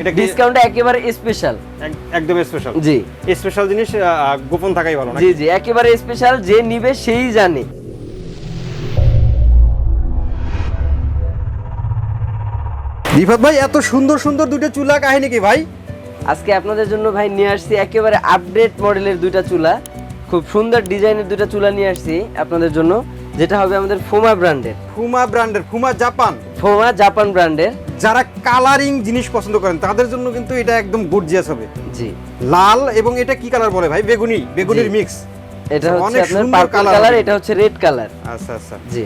এটা কি ডিসকাউন্ট একেবারে স্পেশাল একদম স্পেশাল জি। স্পেশাল জিনিস গোপন থাকাই ভালো জি জি একেবারে স্পেশাল যে নিবে সেই জানে। রিফাত ভাই এত সুন্দর সুন্দর দুটো চুলা কাহিনী কি ভাই? আজকে আপনাদের জন্য ভাই নিয়ে আসছি একেবারে আপডেট মডেলের দুইটা চুলা। খুব সুন্দর ডিজাইনের দুইটা চুলা নিয়ে আসছি আপনাদের জন্য যেটা হবে আমাদের ফোমা ব্র্যান্ডের ফুমা ব্র্যান্ডের ফুমা জাপান ফোমা জাপান ব্র্যান্ডের যারা কালারিং জিনিস পছন্দ করেন তাদের জন্য কিন্তু এটা একদম গর্জিয়াস হবে। জি। লাল এবং এটা কি কালার বলে ভাই? বেগুনি বেগুনির মিক্স এটা হচ্ছে আপনার পার্পল কালার এটা হচ্ছে রেড কালার আচ্ছা আচ্ছা। জি।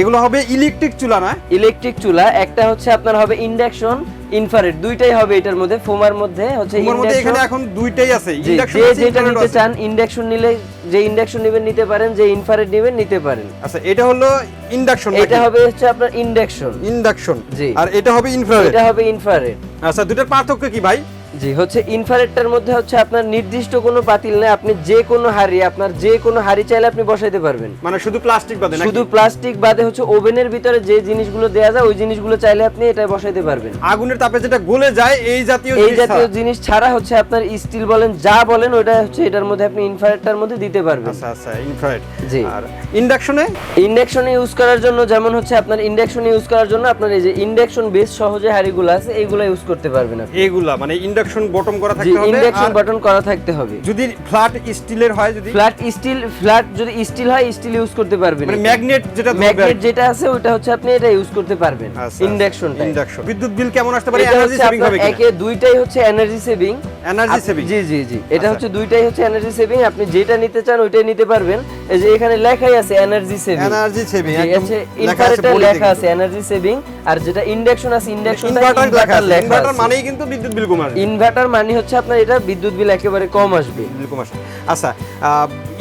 এগুলো হবে ইলেকট্রিক চুলা না? ইলেকট্রিক চুলা একটা হচ্ছে আপনার হবে ইন্ডাকশন ইনফ্রারেড দুইটাই হবে এটার মধ্যে ফোমার মধ্যে হচ্ছে এখানে এখন দুইটাই আছে ইন্ডাকশন যেটা নিতে চান ইন্ডাকশন নিলে যে ইন্ডাকশন নেবেন নিতে পারেন যে ইনফ্রারেড নেবেন নিতে পারেন। আচ্ছা এটা হলো ইন্ডাকশন এটা হবে হচ্ছে আপনার ইন্ডাকশন ইন্ডাকশন জি। আর এটা হবে ইনফ্রারেড এটা হবে ইনফ্রারেড আচ্ছা দুটার পার্থক্য কি ভাই? জি হচ্ছে ইনফ্রারেডটার মধ্যে হচ্ছে আপনার নির্দিষ্ট কোনো পাতিল নেই আপনি যে কোনো হাড়ি আপনার যে কোনো হাড়ি চাইলে আপনি বসাইতে পারবেন। মানে শুধু প্লাস্টিক বাদে শুধু প্লাস্টিক বাদে হচ্ছে ওভেনের ভিতরে যে জিনিসগুলো দেয়া যায় ওই জিনিসগুলো চাইলে আপনি এটা বসাইতে পারবেন। আগুনের তাপে যেটা গলে যায় এই জাতীয় এই জাতীয় জিনিস ছাড়া হচ্ছে আপনার স্টিল বলেন যা বলেন ওটা হচ্ছে এটার মধ্যে আপনি ইনফ্রারেডটার মধ্যে দিতে পারবেন। আচ্ছা আচ্ছা ইনফ্রারেড জি। আর ইন্ডাকশনে ইন্ডাকশনে ইউজ করার জন্য যেমন হচ্ছে আপনার ইন্ডাকশনে ইউজ করার জন্য আপনার এই যে ইন্ডাকশন বেস সহজে হাড়িগুলো আছে এইগুলো ইউজ করতে পারবেন আপনি। এইগুলা মানে ইন্ডাকশন বটম করা থাকতে হবে ইন্ডাকশন বটম করা থাকতে হবে। যদি ফ্ল্যাট স্টিলের হয় যদি ফ্ল্যাট স্টিল ফ্ল্যাট যদি স্টিল হয় স্টিল ইউজ করতে পারবেন মানে ম্যাগনেট যেটা ম্যাগনেট যেটা আছে ওটা হচ্ছে আপনি এটা ইউজ করতে পারবেন ইন্ডাকশন ইন্ডাকশনটা ইন্ডাকশন বিদ্যুৎ বিল কেমন আসতে পারে? এনার্জি সেভিং হবে কি একে দুইটাই হচ্ছে এনার্জি সেভিং এনার্জি সেভিং জি জি জি। এটা আচ্ছা। হচ্ছে দুইটাই হচ্ছে এনার্জি সেভিং আপনি যেটা নিতে চান ওইটাই নিতে পারবেন। এই যে এখানে লেখাই আছে এনার্জি সেভিং এনার্জি সেভিং আছে ইনভার্টার লেখা আছে এনার্জি সেভিং আর যেটা ইন্ডাকশন আছে ইন্ডাকশন ইনভার্টার লেখা আছে। ইনভার্টার মানেই কিন্তু বিদ্যুৎ বিল কম আসবে। ইনভার্টার মানে হচ্ছে আপনার এটা বিদ্যুৎ বিল একেবারে কম আসবে। বিল কম আসবে। আচ্ছা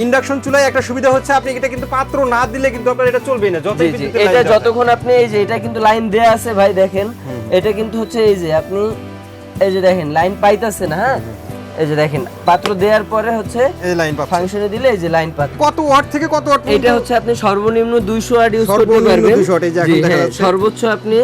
ইন্ডাকশন চুলায় একটা সুবিধা হচ্ছে আপনি এটা কিন্তু পাত্র না দিলে কিন্তু আপনার এটা চলবেই না। জি এটা যতক্ষণ আপনি এই যে এটা কিন্তু লাইন দেয়া আছে ভাই দেখেন। এটা কিন্তু হচ্ছে এই যে আপনি এই যে দেখেন লাইন পাইতাছেন হ্যাঁ? এই যে দেখেন পাত্র দেওয়ার পরে হচ্ছে এই লাইন পাচ্ছে। ফাংশনে দিলে এই যে লাইন পাত্র কত ওয়াট থেকে কত ওয়াট এটা হচ্ছে আপনি সর্বনিম্ন 200 ওয়াট ইউজ করতে সর্বনিম্ন পারবেন। 200 watt, এই যে এখন দেখা যাচ্ছে। সর্বোচ্চ আপনি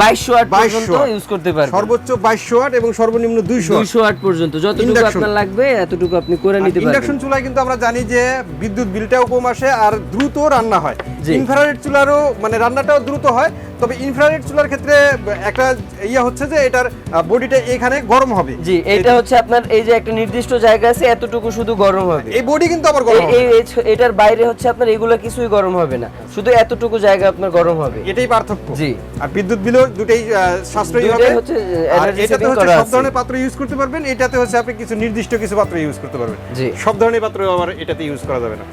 2200 ওয়াট 2200 পর্যন্ত ইউজ করতে পারবেন। সর্বোচ্চ 2200 ওয়াট এবং সর্বনিম্ন 200 ওয়াট 200 ওয়াট পর্যন্ত যতটুকু আপনার লাগবে এতটুকু আপনি করে নিতে ইন্ডাকশন পারবেন চুলায় কিন্তু আমরা জানি যে বিদ্যুৎ বিলটাও কম আসে আর দ্রুত রান্না হয়। ইনফ্রারেড চুলারও মানে রান্নাটাও দ্রুত হয় তবে ইনফ্রারেড চুলার ক্ষেত্রে একটা ইয়ে হচ্ছে যে এটার বডিটা এখানে গরম হবে। জি এটা হচ্ছে আপনার এই যে একটা নির্দিষ্ট জায়গা আছে এতটুকু শুধু গরম হবে। এই বডি কিন্তু আবার গরম এই- এটার বাইরে হচ্ছে আপনার এগুলো কিছুই গরম হবে না। শুধু এতটুকু জায়গা আপনার গরম হবে। এটাই পার্থক্য। জি। আর বিদ্যুৎ বিলও দুটেই সাশ্রয়ী হবে। হচ্ছে, এটাতে হচ্ছে সব ধরনের পাত্র ইউজ করতে পারবেন এটাতে হচ্ছে আপনি কিছু নির্দিষ্ট কিছু পাত্র ইউজ করতে পারবেন। জি। সব ধরনের পাত্র আবার এটাতে ইউজ করা যাবে না।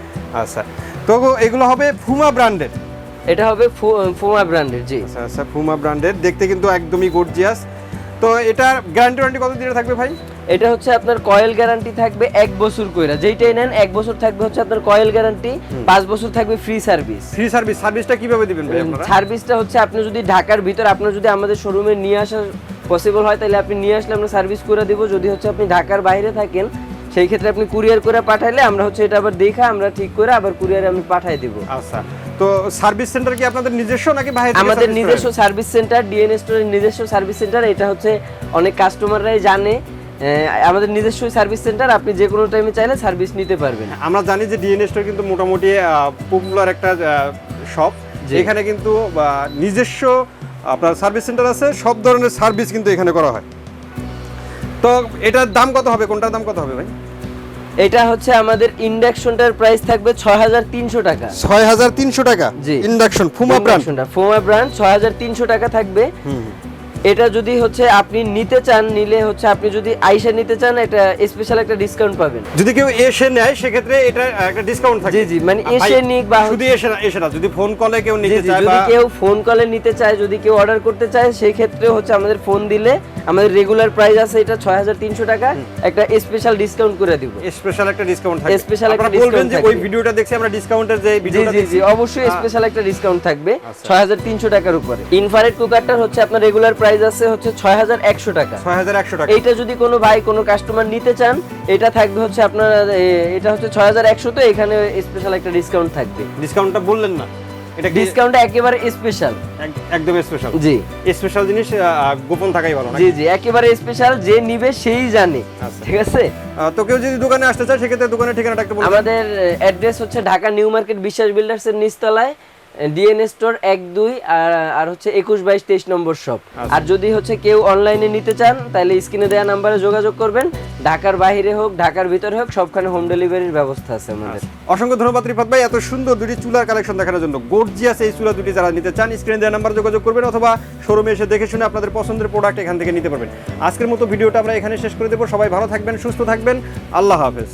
আচ্ছা। তো এগুলো হবে ফুমা ব্র্যান্ডের এটা হবে ফোমা ব্র্যান্ডের জি। আচ্ছা আচ্ছা ফুমা ব্র্যান্ডের দেখতে কিন্তু একদমই গর্জিয়াস তো এটার গ্যারান্টি ওয়ারেন্টি কত দিনে থাকবে ভাই? এটা হচ্ছে আপনার কয়েল গ্যারান্টি থাকবে এক বছর কইরা। যেইটাই নেন এক বছর থাকবে হচ্ছে আপনার কয়েল গ্যারান্টি পাঁচ বছর থাকবে ফ্রি সার্ভিস ফ্রি সার্ভিস সার্ভিসটা কীভাবে দিবেন ভাই আপনারা? সার্ভিসটা হচ্ছে আপনি যদি ঢাকার ভিতর আপনার যদি আমাদের শোরুমে নিয়ে আসা পসিবল হয় তাহলে আপনি নিয়ে আসলে আমরা সার্ভিস করে দেবো। যদি হচ্ছে আপনি ঢাকার বাইরে থাকেন সেই ক্ষেত্রে আপনি কুরিয়ার করে পাঠাইলে আমরা হচ্ছে এটা আবার দেখা আমরা ঠিক করে আবার কুরিয়ারে আমি পাঠাই দেবো। আচ্ছা। তো সার্ভিস সেন্টার কি আপনাদের নিজস্ব নাকি বাইরে আমাদের নিজস্ব সার্ভিস সেন্টার ডিএনএ স্টোরের নিজস্ব সার্ভিস সেন্টার এটা হচ্ছে অনেক কাস্টমাররাই জানে। আমাদের নিজস্ব সার্ভিস সেন্টার আপনি যে কোনো টাইমে চাইলে সার্ভিস নিতে পারবেন। আমরা জানি যে ডিএনএ স্টোর কিন্তু মোটামুটি পপুলার একটা শপ। এখানে কিন্তু নিজস্ব আপনার সার্ভিস সেন্টার আছে সব ধরনের সার্ভিস কিন্তু এখানে করা হয়। তো এটার দাম কত হবে? কোনটার দাম কত হবে ভাই? এটা হচ্ছে আমাদের ইন্ডাকশনটার প্রাইস থাকবে ছয় হাজার তিনশো টাকা। ছয় হাজার তিনশো টাকা জি। ইন্ডাকশন ফুমা ব্র্যান্ড। ফুমা ব্র্যান্ড ছয় হাজার তিনশো টাকা থাকবে। এটা যদি হচ্ছে আপনি নিতে চান নিলে হচ্ছে আপনি যদি আইসা নিতে চান এটা স্পেশাল একটা ডিসকাউন্ট পাবেন। যদি কেউ এসে নেয় সেক্ষেত্রে এটা একটা ডিসকাউন্ট থাকে। জি, জি, মানে এসে নিক বা- শুধু এসে না এসে না যদি ফোন কলে কেউ নিতে চায় যদি কেউ ফোন কলে নিতে চায় যদি কেউ অর্ডার করতে চায় সেই ক্ষেত্রে হচ্ছে আমাদের ফোন দিলে আমাদের রেগুলার প্রাইস আছে এটা ছয় হাজার তিনশো টাকা। একটা স্পেশাল ডিসকাউন্ট করে দিব। স্পেশাল একটা ডিসকাউন্ট থাকে। Special একটা আপনারা বলবেন যে ওই ভিডিওটা দেখছি আমরা ডিসকাউন্টের যে ভিডিওটা জি জি অবশ্যই স্পেশাল একটা ডিসকাউন্ট থাকবে। আচ্ছা। ছয় হাজার তিনশো টাকার উপরে। ইনফারেট কুকারটার হচ্ছে আপনার রেগুলার প্রাইস আছে হচ্ছে ছয় হাজার একশো টাকা। ছয় হাজার একশো টাকা। এইটা যদি কোনো ভাই কোনো কাস্টমার নিতে চান এটা থাকবে হচ্ছে আপনার এটা হচ্ছে ছয় হাজার একশো তো এখানে স্পেশাল একটা ডিসকাউন্ট থাকবে। ডিসকাউন্টটা বললেন না। এটা ডিসকাউন্ট একেবারে স্পেশাল একদম স্পেশাল জি। স্পেশাল জিনিস গোপন থাকাই ভালো? জি জি একেবারে স্পেশাল যে নিবে সেই জানে। আচ্ছা। ঠিক আছে? তো কেউ যদি দোকানে আসতে চায় সেক্ষেত্রে দোকানের ঠিকানাটা একটু বলবেন। আমাদের অ্যাড্রেস হচ্ছে Dhaka new market Biswas builders এর নিচতলায়। ডিএনএ স্টোর এক দুই আর আর হচ্ছে একুশ বাইশ তেইশ নম্বর শপ আচ্ছা। আর যদি হচ্ছে কেউ অনলাইনে নিতে চান তাহলে স্ক্রিনে দেওয়া নাম্বারে যোগাযোগ করবেন। ঢাকার বাইরে হোক ঢাকার ভিতরে হোক সবখানে হোম ডেলিভারির ব্যবস্থা আছে আমাদের। অসংখ্য ধন্যবাদ রিফাত ভাই। এত সুন্দর দুটি চুলার কালেকশন দেখানোর জন্য। গর্জিয়াস এই চুলা দুটি যারা নিতে চান স্ক্রিনে দেওয়া নাম্বার যোগাযোগ করবেন অথবা শোরুমে এসে দেখে শুনে আপনাদের পছন্দের প্রোডাক্ট এখান থেকে নিতে পারবেন। আজকের মতো ভিডিওটা আমরা এখানে শেষ করে দেবো। সবাই ভালো থাকবেন সুস্থ থাকবেন। আল্লাহ হাফেজ।